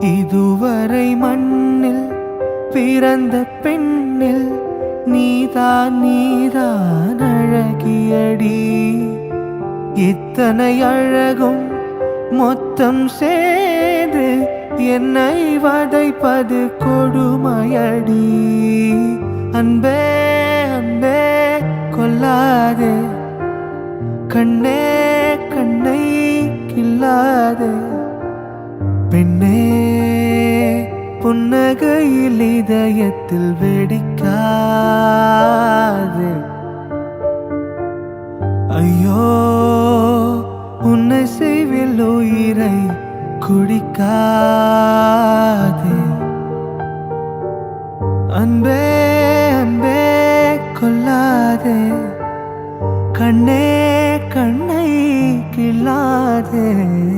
இதுவரை மண்ணில் பிறந்த பெண்ணில் நீதான் நீதான் அழகியடி. இத்தனை அழகும் மொத்தம் சேர்ந்து என்னை வதைப்பது கொடுமையடி. அன்பே அன்பே கொல்லாது. கண்ணே கண்ணை கில்லாது பெண்ணே புன்னகையில் இதயத்தில் வெடிக்காது. ஐயோ உன்னை செய்வில் உயிரை குடிக்காது. அன்பே அன்பே கொல்லாதே. கண்ணே கண்ணை கிள்ளாதே.